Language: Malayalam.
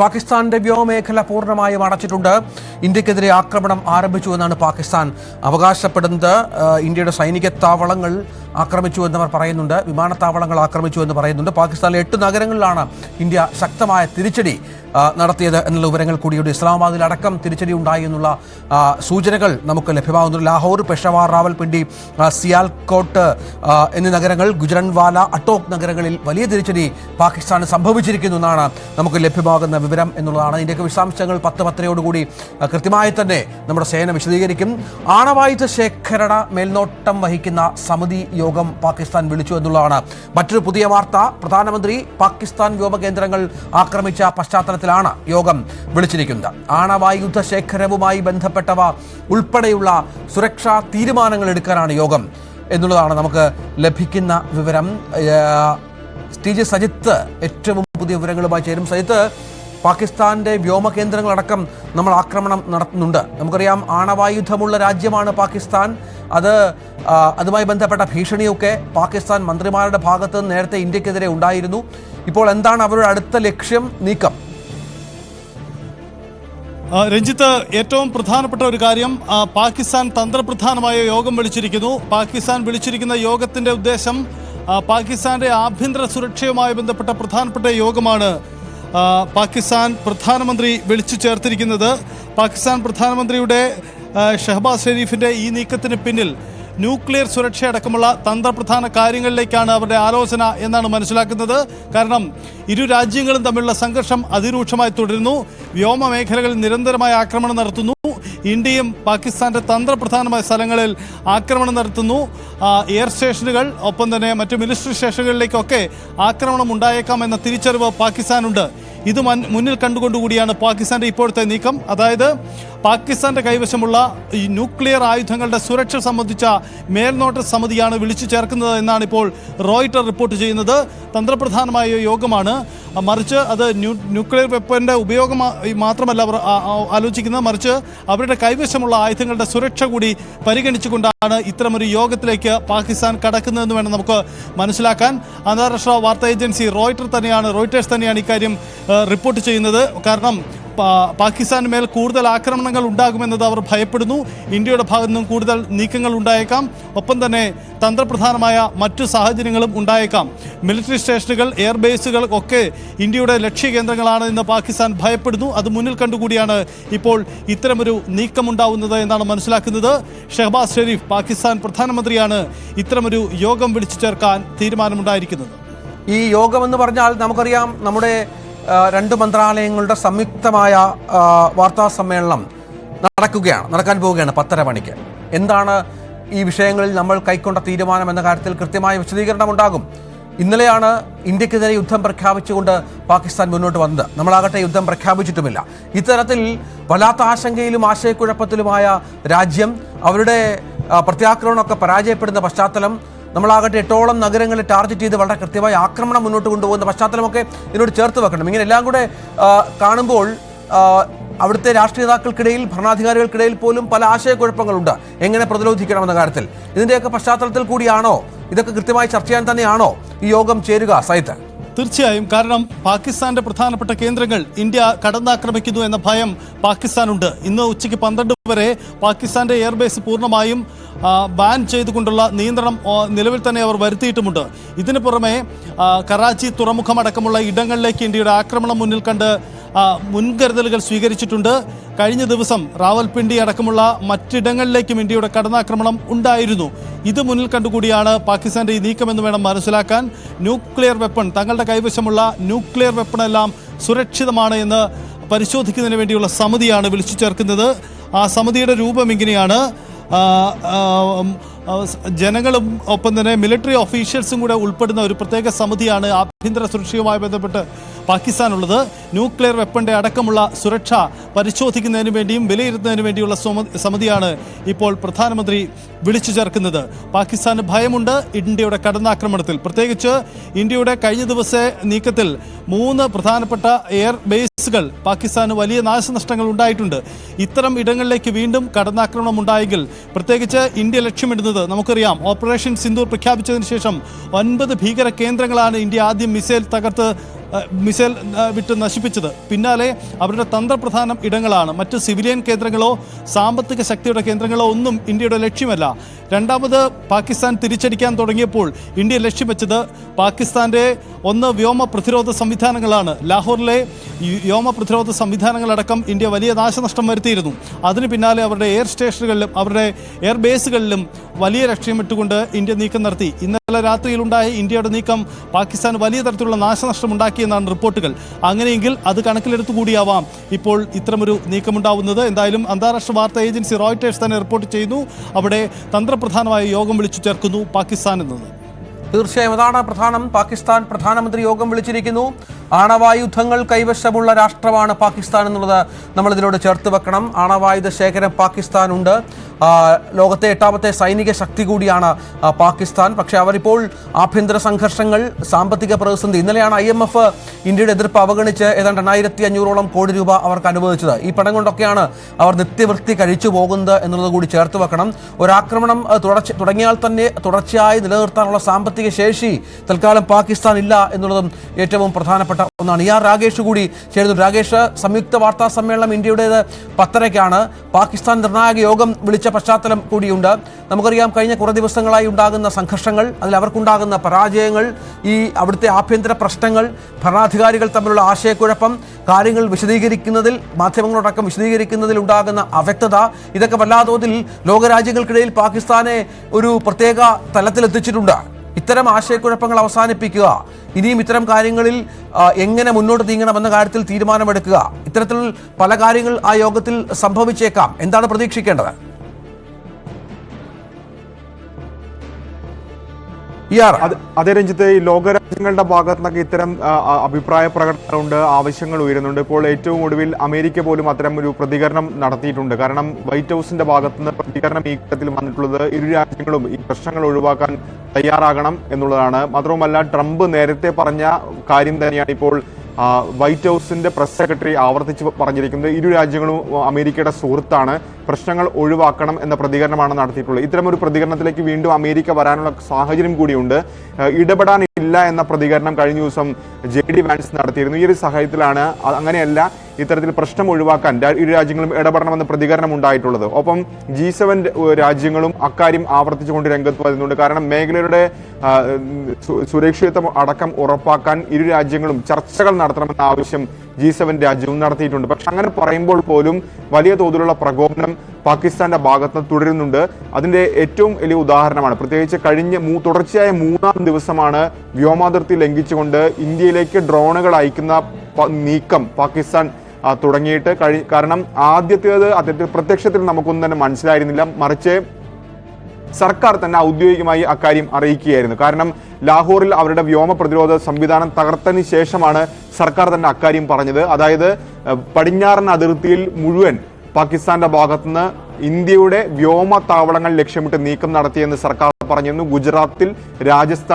പാകിസ്ഥാന്റെ വ്യോമമേഖല പൂർണമായും അടച്ചിട്ടുണ്ട്. ഇന്ത്യക്കെതിരെ ആക്രമണം ആരംഭിച്ചു എന്നാണ് പാകിസ്ഥാൻ അവകാശപ്പെടുന്നത്. ഇന്ത്യയുടെ സൈനിക താവളങ്ങൾ ആക്രമിച്ചു എന്നവർ പറയുന്നുണ്ട്. വിമാനത്താവളങ്ങൾ ആക്രമിച്ചു എന്ന് പറയുന്നുണ്ട്. പാകിസ്ഥാനിലെ എട്ട് നഗരങ്ങളിലാണ് ഇന്ത്യ ശക്തമായ തിരിച്ചടി നടത്തിയത് എന്നുള്ള വിവരങ്ങൾ കൂടിയുണ്ട്. ഇസ്ലാമാബാദിൽ അടക്കം തിരിച്ചടി ഉണ്ടായി എന്നുള്ള സൂചനകൾ നമുക്ക് ലഭ്യമാകുന്നുണ്ട്. ലാഹോർ പെഷവാർ റാവൽപിണ്ടി സിയാൽകോട്ട് എന്നീ നഗരങ്ങൾ ഗുജറൻവാല അട്ടോക് നഗരങ്ങളിൽ വലിയ തിരിച്ചടി പാകിസ്ഥാന് സംഭവിച്ചിരിക്കുന്നു എന്നാണ് നമുക്ക് ലഭ്യമാകുന്ന വിവരം എന്നുള്ളതാണ്. ഇതിന്റെയൊക്കെ വിശദാംശങ്ങൾ പത്ത് പത്തരയോടുകൂടി ആ, കൃത്യമായി തന്നെ നമ്മുടെ സേന വിശദീകരിക്കും. ആണവായുധ ശേഖരണ മേൽനോട്ടം വഹിക്കുന്ന സമിതി യോഗം പാകിസ്ഥാൻ വിളിച്ചു എന്നുള്ളതാണ്. മറ്റൊരു പുതിയ വാർത്ത. പ്രധാനമന്ത്രി പാകിസ്ഥാൻ വ്യോമകേന്ദ്രങ്ങൾ ആക്രമിച്ച പശ്ചാത്തലത്തിലാണ് യോഗം വിളിച്ചിരിക്കുന്നത്. ആണവായുധ ശേഖരവുമായി ബന്ധപ്പെട്ടവ ഉൾപ്പെടെയുള്ള സുരക്ഷാ തീരുമാനങ്ങൾ എടുക്കാനാണ് യോഗം എന്നുള്ളതാണ് നമുക്ക് ലഭിക്കുന്ന വിവരം. സ്റ്റീജ് സജിത്ത് ഏറ്റവും പുതിയ വിവരങ്ങളുമായി ചേരും. സജിത്ത് പാകിസ്ഥാന്റെ വ്യോമ കേന്ദ്രങ്ങളടക്കം നമ്മൾ ആക്രമണം നടത്തുന്നുണ്ട്. നമുക്കറിയാം ആണവായുധമുള്ള രാജ്യമാണ് പാകിസ്ഥാൻ. അത് അതുമായി ബന്ധപ്പെട്ട ഭീഷണിയൊക്കെ പാകിസ്ഥാൻ മന്ത്രിമാരുടെ ഭാഗത്ത് നേരത്തെ ഇന്ത്യക്കെതിരെ ഉണ്ടായിരുന്നു. ഇപ്പോൾ എന്താണ് അവരുടെ അടുത്ത ലക്ഷ്യം? നീക്കം. രഞ്ജിത്ത് ഏറ്റവും പ്രധാനപ്പെട്ട ഒരു കാര്യം പാകിസ്ഥാൻ തന്ത്രപ്രധാനമായ യോഗം വിളിച്ചിരിക്കുന്നു. പാകിസ്ഥാൻ വിളിച്ചിരിക്കുന്ന യോഗത്തിന്റെ ഉദ്ദേശം പാകിസ്ഥാന്റെ ആഭ്യന്തര സുരക്ഷയുമായി ബന്ധപ്പെട്ട പ്രധാനപ്പെട്ട യോഗമാണ് പാകിസ്ഥാൻ പ്രധാനമന്ത്രി വിളിച്ചു ചേർത്തിരിക്കുന്നത്. പാകിസ്ഥാൻ പ്രധാനമന്ത്രിയുടെ ഷഹബാസ് ഷെരീഫിന്റെ ഈ നീക്കത്തിന് പിന്നിൽ ന്യൂക്ലിയർ സുരക്ഷ അടക്കമുള്ള തന്ത്രപ്രധാന കാര്യങ്ങളിലേക്കാണ് അവരുടെ ആലോചന എന്നാണ് മനസ്സിലാക്കുന്നത്. കാരണം ഇരു രാജ്യങ്ങളും തമ്മിലുള്ള സംഘർഷം അതിരൂക്ഷമായി തുടരുന്നു. വ്യോമ മേഖലകളിൽ നിരന്തരമായ ആക്രമണം നടത്തുന്നു. ഇന്ത്യയും പാകിസ്ഥാന്റെ തന്ത്രപ്രധാനമായ സ്ഥലങ്ങളിൽ ആക്രമണം നടത്തുന്നു. എയർ സ്റ്റേഷനുകൾ ഒപ്പം തന്നെ മറ്റു മിലിറ്ററി സ്റ്റേഷനുകളിലേക്കൊക്കെ ആക്രമണം ഉണ്ടായേക്കാം എന്ന തിരിച്ചറിവ് പാകിസ്ഥാനുണ്ട്. ഇത് മുന്നിൽ കണ്ടുകൊണ്ടുകൂടിയാണ് പാകിസ്ഥാന്റെ ഇപ്പോഴത്തെ നീക്കം. അതായത് പാകിസ്ഥാന്റെ കൈവശമുള്ള ഈ ന്യൂക്ലിയർ ആയുധങ്ങളുടെ സുരക്ഷ സംബന്ധിച്ച മേൽനോട്ട സമിതിയാണ് വിളിച്ചു ചേർക്കുന്നത് എന്നാണ് ഇപ്പോൾ റോയിറ്റർ റിപ്പോർട്ട് ചെയ്യുന്നത്. തന്ത്രപ്രധാനമായ യോഗമാണ്. മറിച്ച് അത് ന്യൂ ന്യൂക്ലിയർ വെപ്പന്റെ ഉപയോഗം മാത്രമല്ല അവർ ആലോചിക്കുന്നത്. മറിച്ച് അവരുടെ കൈവശമുള്ള ആയുധങ്ങളുടെ സുരക്ഷ കൂടി പരിഗണിച്ചുകൊണ്ടാണ് ഇത്തരമൊരു യോഗത്തിലേക്ക് പാകിസ്ഥാൻ കടക്കുന്നതെന്ന് വേണം നമുക്ക് മനസ്സിലാക്കാൻ. അന്താരാഷ്ട്ര വാർത്താ ഏജൻസി റോയിറ്റർ തന്നെയാണ് റോയിറ്റേഴ്സ് തന്നെയാണ് ഇക്കാര്യം റിപ്പോർട്ട് ചെയ്യുന്നത്. കാരണം പാകിസ്ഥാന് മേൽ കൂടുതൽ ആക്രമണങ്ങൾ ഉണ്ടാകുമെന്നത് അവർ ഭയപ്പെടുന്നു. ഇന്ത്യയുടെ ഭാഗത്തു നിന്നും കൂടുതൽ നീക്കങ്ങൾ ഉണ്ടായേക്കാം. ഒപ്പം തന്നെ തന്ത്രപ്രധാനമായ മറ്റു സാഹചര്യങ്ങളും ഉണ്ടായേക്കാം. മിലിറ്ററി സ്റ്റേഷനുകൾ എയർബേസുകൾ ഒക്കെ ഇന്ത്യയുടെ ലക്ഷ്യകേന്ദ്രങ്ങളാണ് എന്ന് പാകിസ്ഥാൻ ഭയപ്പെടുന്നു. അത് മുന്നിൽ കണ്ടുകൂടിയാണ് ഇപ്പോൾ ഇത്തരമൊരു നീക്കമുണ്ടാവുന്നത് എന്നാണ് മനസ്സിലാക്കുന്നത്. ഷഹബാസ് ഷെരീഫ് പാകിസ്ഥാൻ പ്രധാനമന്ത്രിയാണ്. ഇത്തരമൊരു യോഗം വിളിച്ചു ചേർക്കാൻ തീരുമാനമുണ്ടായിരിക്കുന്നത്. ഈ യോഗം എന്ന് പറഞ്ഞാൽ നമുക്കറിയാം നമ്മുടെ രണ്ട് മന്ത്രാലയങ്ങളുടെ സംയുക്തമായ വാർത്താ സമ്മേളനം നടക്കുകയാണ് നടക്കാൻ പോവുകയാണ് പത്തര മണിക്ക്. എന്താണ് ഈ വിഷയങ്ങളിൽ നമ്മൾ കൈക്കൊണ്ട തീരുമാനം എന്ന കാര്യത്തിൽ കൃത്യമായ വിശദീകരണം ഉണ്ടാകും ഇന്നലെയാണ് ഇന്ത്യക്കെതിരെ യുദ്ധം പ്രഖ്യാപിച്ചുകൊണ്ട് പാകിസ്ഥാൻ മുന്നോട്ട് വന്നത്. നമ്മളാകട്ടെ യുദ്ധം പ്രഖ്യാപിച്ചിട്ടുമില്ല. ഇത്തരത്തിൽ വല്ലാത്ത ആശങ്കയിലും ആശയക്കുഴപ്പത്തിലുമായ രാജ്യം അവരുടെ പ്രത്യാക്രമണമൊക്കെ പരാജയപ്പെടുന്ന പശ്ചാത്തലം നമ്മളാകട്ടെ എട്ടോളം നഗരങ്ങളെ ടാർഗറ്റ് ചെയ്ത് വളരെ കൃത്യമായി ആക്രമണം മുന്നോട്ട് കൊണ്ടുപോകുന്ന പശ്ചാത്തലമൊക്കെ ഇതിനോട് ചേർത്ത് വെക്കണം. ഇങ്ങനെ എല്ലാം കൂടെ കാണുമ്പോൾ അവിടുത്തെ രാഷ്ട്രീയ നേതാക്കൾക്കിടയിൽ ഭരണാധികാരികൾക്കിടയിൽ പോലും പല ആശയക്കുഴപ്പങ്ങളുണ്ട്. എങ്ങനെ പ്രതിരോധിക്കണം എന്ന കാര്യത്തിൽ. ഇതിന്റെയൊക്കെ പശ്ചാത്തലത്തിൽ കൂടിയാണോ? ഇതൊക്കെ കൃത്യമായി ചർച്ച ചെയ്യാൻ തന്നെയാണോ ഈ യോഗം ചേരുക സൈത്ത് തീർച്ചയായും. കാരണം പാകിസ്ഥാന്റെ പ്രധാനപ്പെട്ട കേന്ദ്രങ്ങൾ ഇന്ത്യ കടന്നാക്രമിക്കുന്നു എന്ന ഭയം പാകിസ്ഥാനുണ്ട്. ഇന്ന് ഉച്ചയ്ക്ക് പന്ത്രണ്ട് വരെ പാകിസ്ഥാന്റെ എയർബേസ് പൂർണമായും ബാൻ ചെയ്തുകൊണ്ടുള്ള നിയന്ത്രണം നിലവിൽ തന്നെ അവർ വരുത്തിയിട്ടുമുണ്ട്. ഇതിനു പുറമെ കറാച്ചി തുറമുഖമടക്കമുള്ള ഇടങ്ങളിലേക്ക് ഇന്ത്യയുടെ ആക്രമണം മുന്നിൽ കണ്ട് മുൻകരുതലുകൾ സ്വീകരിച്ചിട്ടുണ്ട്. കഴിഞ്ഞ ദിവസം റാവൽപിണ്ടി അടക്കമുള്ള മറ്റിടങ്ങളിലേക്കും ഇന്ത്യയുടെ കടന്നാക്രമണം ഉണ്ടായിരുന്നു. ഇത് മുന്നിൽ കണ്ടുകൂടിയാണ് പാകിസ്ഥാന്റെ ഈ നീക്കമെന്ന് വേണം മനസ്സിലാക്കാൻ. ന്യൂക്ലിയർ വെപ്പൺ തങ്ങളുടെ കൈവശമുള്ള ന്യൂക്ലിയർ വെപ്പണെല്ലാം സുരക്ഷിതമാണ് എന്ന് പരിശോധിക്കുന്നതിന് വേണ്ടിയുള്ള സമിതിയാണ് വിളിച്ചു ചേർക്കുന്നത്. ആ സമിതിയുടെ രൂപം ഇങ്ങനെയാണ്. ജനങ്ങളും ഒപ്പം തന്നെ മിലിറ്ററി ഓഫീഷ്യൽസും കൂടെ ഉൾപ്പെടുന്ന ഒരു പ്രത്യേക സമിതിയാണ് ആഭ്യന്തര സുരക്ഷയുമായി ബന്ധപ്പെട്ട് പാകിസ്ഥാനുള്ളത് ന്യൂക്ലിയർ വെപ്പന്റെ അടക്കമുള്ള സുരക്ഷ പരിശോധിക്കുന്നതിന് വേണ്ടിയും വിലയിരുത്തുന്നതിന് വേണ്ടിയുള്ള സമിതിയാണ് ഇപ്പോൾ പ്രധാനമന്ത്രി വിളിച്ചു ചേർക്കുന്നത്. പാകിസ്ഥാന് ഭയമുണ്ട് ഇന്ത്യയുടെ കടന്നാക്രമണത്തിൽ. പ്രത്യേകിച്ച് ഇന്ത്യയുടെ കഴിഞ്ഞ ദിവസ നീക്കത്തിൽ മൂന്ന് പ്രധാനപ്പെട്ട എയർ ബേസുകൾ പാകിസ്ഥാന് വലിയ നാശനഷ്ടങ്ങൾ ഉണ്ടായിട്ടുണ്ട്. ഇത്തരം ഇടങ്ങളിലേക്ക് വീണ്ടും കടന്നാക്രമണം ഉണ്ടായെങ്കിൽ പ്രത്യേകിച്ച് ഇന്ത്യ ലക്ഷ്യമിടുന്നത് നമുക്കറിയാം. ഓപ്പറേഷൻ സിന്ദൂർ പ്രഖ്യാപിച്ചതിന് ശേഷം ഒൻപത് ഭീകര കേന്ദ്രങ്ങളാണ് ഇന്ത്യ ആദ്യം മിസൈൽ തകർത്ത് മിസൈൽ വിട്ട് നശിപ്പിച്ചത്. പിന്നാലെ അവരുടെ തന്ത്രപ്രധാനം ഇടങ്ങളാണ്. മറ്റ് സിവിലിയൻ കേന്ദ്രങ്ങളോ സാമ്പത്തിക ശക്തിയുടെ കേന്ദ്രങ്ങളോ ഒന്നും ഇന്ത്യയുടെ ലക്ഷ്യമല്ല. രണ്ടാമത് പാകിസ്ഥാൻ തിരിച്ചടിക്കാൻ തുടങ്ങിയപ്പോൾ ഇന്ത്യ ലക്ഷ്യം വെച്ചത് പാകിസ്ഥാന്റെ ഒന്ന് വ്യോമ പ്രതിരോധ സംവിധാനങ്ങളാണ്. ലാഹോറിലെ വ്യോമ പ്രതിരോധ സംവിധാനങ്ങളടക്കം ഇന്ത്യ വലിയ നാശനഷ്ടം വരുത്തിയിരുന്നു. അതിന് പിന്നാലെ അവരുടെ എയർ സ്റ്റേഷനുകളിലും അവരുടെ എയർ ബേസുകളിലും വലിയ ലക്ഷ്യമിട്ടുകൊണ്ട് ഇന്ത്യ നീക്കം നടത്തി. ഇന്നലെ രാത്രിയിലുണ്ടായ ഇന്ത്യയുടെ നീക്കം പാകിസ്ഥാൻ വലിയ തരത്തിലുള്ള നാശനഷ്ടം ഉണ്ടാക്കിയെന്നാണ് റിപ്പോർട്ടുകൾ. അങ്ങനെയെങ്കിൽ അത് കണക്കിലെടുത്തു കൂടിയാവാം. ഇപ്പോൾ ഇത്തരമൊരു നീക്കമുണ്ടാവുന്നത് എന്തായാലും അന്താരാഷ്ട്ര വാർത്താ ഏജൻസി റോയിറ്റേഴ്സ് തന്നെ റിപ്പോർട്ട് ചെയ്യുന്നു. അവിടെ തന്ത്രപ്രധാനമായ യോഗം വിളിച്ചു ചേർക്കുന്നു പാകിസ്ഥാനിൽ എന്നത്. തീർച്ചയായും അതാണ് പ്രധാനം. പാകിസ്ഥാൻ പ്രധാനമന്ത്രി യോഗം വിളിച്ചിരിക്കുന്നു. ആണവായുധങ്ങൾ കൈവശമുള്ള രാഷ്ട്രമാണ് പാകിസ്ഥാൻ എന്നുള്ളത് നമ്മൾ ഇതിനോട് ചേർത്ത് വെക്കണം. ആണവായുധ ശേഖരം പാകിസ്ഥാനുണ്ട് ലോകത്തെ എട്ടാമത്തെ സൈനിക ശക്തി കൂടിയാണ് പാകിസ്ഥാൻ. പക്ഷേ അവരിപ്പോൾ ആഭ്യന്തര സംഘർഷങ്ങൾ സാമ്പത്തിക പ്രതിസന്ധി. ഇന്നലെയാണ് ഐ എം എഫ് ഇന്ത്യയുടെ എതിർപ്പ് അവഗണിച്ച് ഏതാണ്ട് എണ്ണായിരത്തി അഞ്ഞൂറോളം കോടി രൂപ അവർക്ക് അനുവദിച്ചത്. ഈ പണം കൊണ്ടൊക്കെയാണ് അവർ നിത്യവൃത്തി കഴിച്ചു പോകുന്നത് എന്നുള്ളത് കൂടി ചേർത്ത് വെക്കണം. ഒരാക്രമണം തുടങ്ങിയാൽ തന്നെ തുടർച്ചയായി നിലനിർത്താനുള്ള സാമ്പത്തിക ശേഷി. തൽക്കാലം പാകിസ്ഥാൻ ഇല്ല എന്നുള്ളതും ഏറ്റവും പ്രധാനപ്പെട്ട ഒന്നാണ്. ഇ ആർ രാകേഷ് കൂടി ചേരുന്നു. രാകേഷ് സംയുക്ത വാർത്താ സമ്മേളനം ഇന്ത്യയുടേത് പത്തരയ്ക്കാണ്. പാകിസ്ഥാൻ നിർണായക യോഗം വിളിച്ച പശ്ചാത്തലം കൂടിയുണ്ട്. നമുക്കറിയാം കഴിഞ്ഞ കുറേ ദിവസങ്ങളായി ഉണ്ടാകുന്ന സംഘർഷങ്ങൾ അതിൽ അവർക്കുണ്ടാകുന്ന പരാജയങ്ങൾ ഈ അവിടുത്തെ ആഭ്യന്തര പ്രശ്നങ്ങൾ ഭരണാധികാരികൾ തമ്മിലുള്ള ആശയക്കുഴപ്പം കാര്യങ്ങൾ വിശദീകരിക്കുന്നതിൽ മാധ്യമങ്ങളോടക്കം വിശദീകരിക്കുന്നതിൽ ഉണ്ടാകുന്ന അവ്യക്തത ഇതൊക്കെ വല്ലാതോതിൽ ലോകരാജ്യങ്ങൾക്കിടയിൽ പാകിസ്ഥാനെ ഒരു പ്രത്യേക തലത്തിലെത്തിച്ചിട്ടുണ്ട്. ഇത്തരം ആശയക്കുഴപ്പങ്ങൾ അവസാനിപ്പിക്കുക. ഇനിയും ഇത്തരം കാര്യങ്ങളിൽ എങ്ങനെ മുന്നോട്ട് നീങ്ങണമെന്ന കാര്യത്തിൽ തീരുമാനമെടുക്കുക. ഇത്തരത്തിൽ പല കാര്യങ്ങൾ ആ യോഗത്തിൽ സംഭവിച്ചേക്കാം. എന്താണ് പ്രതീക്ഷിക്കേണ്ടത്? അതെ രഞ്ജിത്ത് ഈ ലോകരാജ്യങ്ങളുടെ ഭാഗത്തു നിന്നൊക്കെ ഇത്തരം അഭിപ്രായ പ്രകടനമുണ്ട് ആവശ്യങ്ങൾ ഉയരുന്നുണ്ട്. ഇപ്പോൾ ഏറ്റവും ഒടുവിൽ അമേരിക്ക പോലും അത്തരം ഒരു പ്രതികരണം നടത്തിയിട്ടുണ്ട്. കാരണം വൈറ്റ് ഹൗസിന്റെ ഭാഗത്തുനിന്ന് പ്രതികരണം ഈ ഘട്ടത്തിൽ വന്നിട്ടുള്ളത് ഇരു രാജ്യങ്ങളും ഈ പ്രശ്നങ്ങൾ ഒഴിവാക്കാൻ തയ്യാറാകണം എന്നുള്ളതാണ്. മാത്രവുമല്ല ട്രംപ് നേരത്തെ പറഞ്ഞ കാര്യം തന്നെയാണ് ഇപ്പോൾ വൈറ്റ് ഹൗസിന്റെ പ്രസ് സെക്രട്ടറി ആവർത്തിച്ച് പറഞ്ഞിരിക്കുന്നത്. ഇരു രാജ്യങ്ങളും അമേരിക്കയുടെ സുഹൃത്താണ്. പ്രശ്നങ്ങൾ ഒഴിവാക്കണം എന്ന പ്രതികരണമാണ് നടത്തിയിട്ടുള്ളത്. ഇത്തരമൊരു പ്രതികരണത്തിലേക്ക് വീണ്ടും അമേരിക്ക വരാനുള്ള സാഹചര്യം കൂടിയുണ്ട്. ആ, ഇടപെടാനില്ല എന്ന പ്രതികരണം കഴിഞ്ഞ ദിവസം ജെ ഡി വാൻസ് നടത്തിയിരുന്നു. ഈ ഒരു സാഹചര്യത്തിലാണ് അങ്ങനെയല്ല ഇത്തരത്തിൽ പ്രശ്നം ഒഴിവാക്കാൻ ഇരു രാജ്യങ്ങളും ഇടപെടണമെന്ന പ്രതികരണം ഉണ്ടായിട്ടുള്ളത്. ഒപ്പം ജി സെവൻ രാജ്യങ്ങളും അക്കാര്യം ആവർത്തിച്ചുകൊണ്ട് രംഗത്ത് വരുന്നുണ്ട് കാരണം മേഖലയുടെ സുരക്ഷിതത്വം അടക്കം ഉറപ്പാക്കാൻ ഇരു രാജ്യങ്ങളും ചർച്ചകൾ നടത്തണമെന്ന ആവശ്യം ജി സെവൻ രാജ്യവും നടത്തിയിട്ടുണ്ട്. പക്ഷെ അങ്ങനെ പറയുമ്പോൾ പോലും വലിയ തോതിലുള്ള പ്രകോപനം പാകിസ്ഥാന്റെ ഭാഗത്ത് തുടരുന്നുണ്ട്. അതിന്റെ ഏറ്റവും വലിയ ഉദാഹരണമാണ് പ്രത്യേകിച്ച് കഴിഞ്ഞ തുടർച്ചയായ മൂന്നാം ദിവസമാണ് വ്യോമാതിർത്തി ലംഘിച്ചുകൊണ്ട് ഇന്ത്യയിലേക്ക് ഡ്രോണുകൾ അയക്കുന്ന നീക്കം പാകിസ്ഥാൻ തുടങ്ങിയിട്ട് കഴി കാരണം ആദ്യത്തേത് അദ്ദേഹത്തിൽ പ്രത്യക്ഷത്തിൽ നമുക്കൊന്നും തന്നെ മനസ്സിലായിരുന്നില്ല. മറിച്ച് സർക്കാർ തന്നെ ഔദ്യോഗികമായി അക്കാര്യം അറിയിക്കുകയായിരുന്നു. കാരണം ലാഹോറിൽ അവരുടെ വ്യോമ പ്രതിരോധ സംവിധാനം തകർത്തതിന് ശേഷമാണ് സർക്കാർ തന്നെ അക്കാര്യം പറഞ്ഞത്. അതായത് പടിഞ്ഞാറൻ അതിർത്തിയിൽ മുഴുവൻ പാകിസ്ഥാന്റെ ഭാഗത്തുനിന്ന് ഇന്ത്യയുടെ വ്യോമ താവളങ്ങൾ ലക്ഷ്യമിട്ട് നീക്കം നടത്തിയെന്ന് സർക്കാർ പറഞ്ഞിരുന്നു. ഗുജറാത്തിൽ രാജസ്ഥാൻ